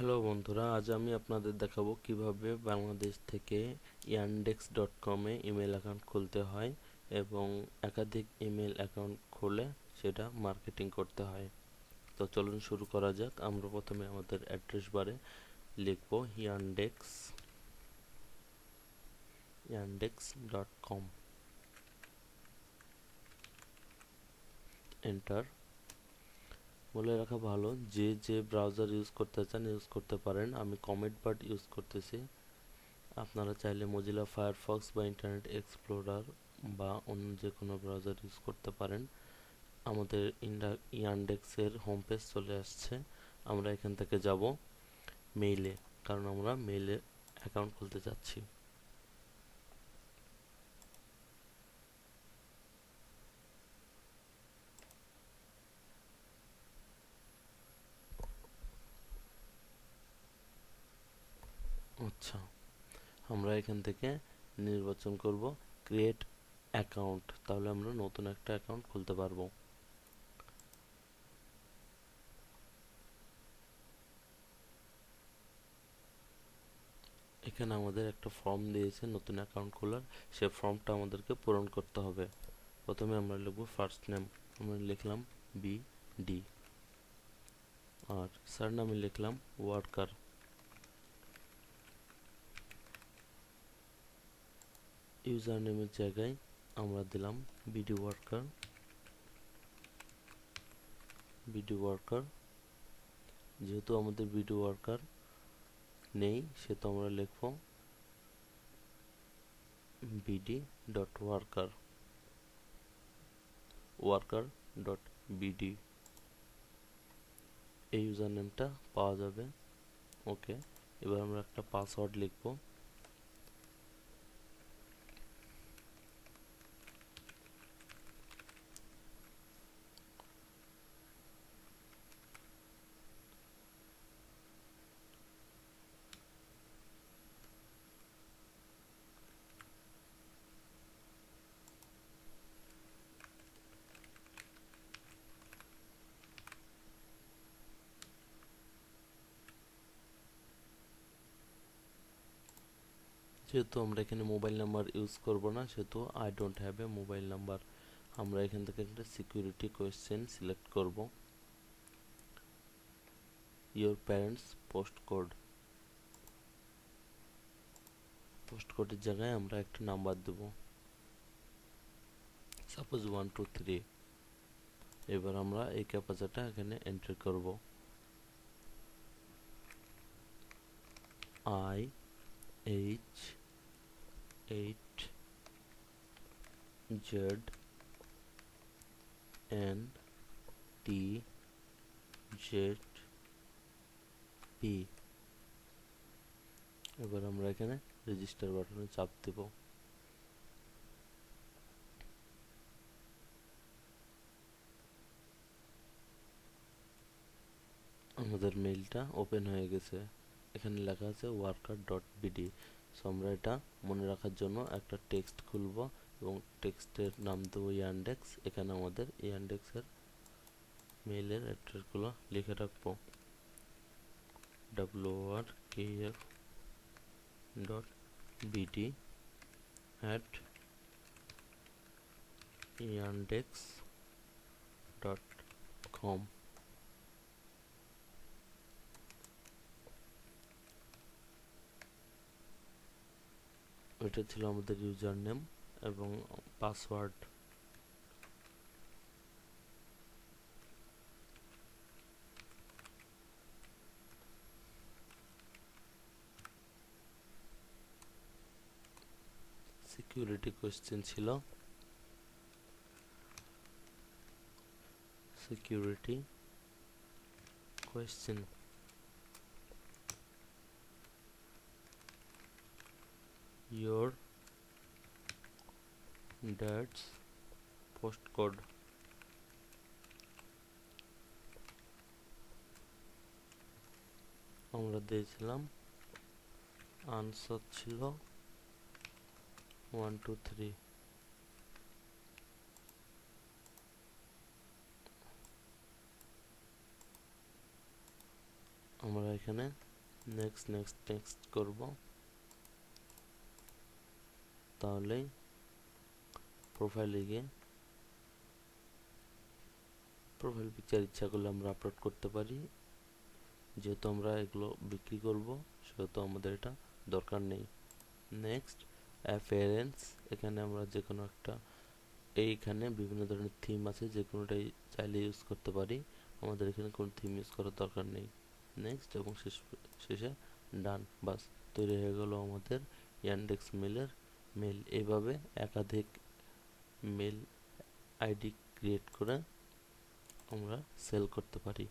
Hello বন্ধুরা, আজ আমি আপনাদের দেখাবো কীভাবে বাংলাদেশ থেকে ইয়ানডেক্স ডট কমে ইমেল অ্যাকাউন্ট খুলতে হয় এবং একাধিক ইমেল অ্যাকাউন্ট খুলে সেটা মার্কেটিং করতে হয়। তো চলুন শুরু করা যাক। আমরা প্রথমে আমাদের অ্যাড্রেস বারে লিখব Yandex Yandex dot com enter বলে রাখা ভালো, যে যে ব্রাউজার ইউজ করতে চান ইউজ করতে পারেন। আমি কমেট বার্ড ইউজ করতেছি। আপনারা চাইলে মজিলা ফায়ারফক্স বা ইন্টারনেট এক্সপ্লোরার বা অন্য যে কোনো ব্রাউজার ইউজ করতে পারেন। আমাদের ইয়ান্ডেক্সের হোম পেজ চলে আসছে। আমরা এখান থেকে যাব মেইলে কারণ আমরা মেইলে অ্যাকাউন্ট খুলতে চাচ্ছি। আচ্ছা আমরা এখান থেকে নির্বাচন করব ক্রিয়েট অ্যাকাউন্ট তাহলে আমরা নতুন একটা অ্যাকাউন্ট খুলতে পারব। এখানে আমাদের একটা ফর্ম দিয়েছে নতুন অ্যাকাউন্ট খোলার। সে ফর্মটা আমাদেরকে পূরণ করতে হবে। প্রথমে আমরা লিখব ফার্স্ট নেম আমরা লিখলাম বি ডি আর স্যার নামে লিখলাম ওয়ার্কার ইউজার নেমের জায়গায় আমরা দিলাম বিডি ওয়ার্কার বিডি ওয়ার্কার যেহেতু আমাদের বিডি ওয়ার্কার নেই, সেহেতু আমরা লিখব BD dot worker worker dot BD এই ইউজার নেমটা পাওয়া যাবে। ওকে এবার আমরা একটা পাসওয়ার্ড লিখব। যেহেতু আমরা এখানে মোবাইল নাম্বার ইউজ করব না, সেহেতু I don't have a mobile number আমরা এখান থেকে একটা সিকিউরিটি কোয়েশ্চেন সিলেক্ট করব। Your parents post code post কোডের জায়গায় আমরা একটা নাম্বার দেব। সাপোজ ওয়ান টু থ্রি এবার আমরা এই ক্যাপাচাটা এখানে এন্ট্রি করব। I H eight Z N T Z P এবার আমরা এখানে রেজিস্টার বাটনে চাপ দেব। আমাদের মেইলটা ওপেন হয়ে গেছে। এখানে লেখা আছে ওয়ার্কার ডট বিডি সো আমরা এটা মনে রাখার জন্য একটা টেক্সট খুলব এবং টেক্সটের নাম দেবো ইয়ান্ডেক্স এখানে আমাদের ইয়ান্ডেক্সের মেইলের অ্যাড্রেসগুলো লিখে রাখব। W R K F dot BD at Yandex এটা ছিল আমাদের ইউজার নেম এবং পাসওয়ার্ড সিকিউরিটি কোয়েশ্চেন ছিল। Security question your dad's postcode. আমরা দিয়েছিলাম। আনসার ছিল ওয়ান টু থ্রি আমরা এখানে নেক্সট নেক্সট নেক্সট করব। তাহলেই প্রোফাইলে গিয়ে প্রোফাইল পিকচার ইচ্ছা করলে আমরা আপলোড করতে পারি। যেহেতু আমরা এগুলো বিক্রি করব, সেহেতু আমাদের এটা দরকার নেই। নেক্সট অ্যাপিয়ারেন্স এখানে আমরা যে কোনো একটা, এইখানে বিভিন্ন ধরনের থিম আছে যে কোনোটাই চাইলে ইউজ করতে পারি। আমাদের এখানে কোনো থিম ইউজ করার দরকার নেই। নেক্সট এবং শেষ, শেষে ডান বাস, তৈরি হয়ে গেল আমাদের ইয়ান্ডেক্স মেলের মেল এভাবে একাধিক মেল আইডি ক্রিয়েট করে আমরা সেল করতে পারি।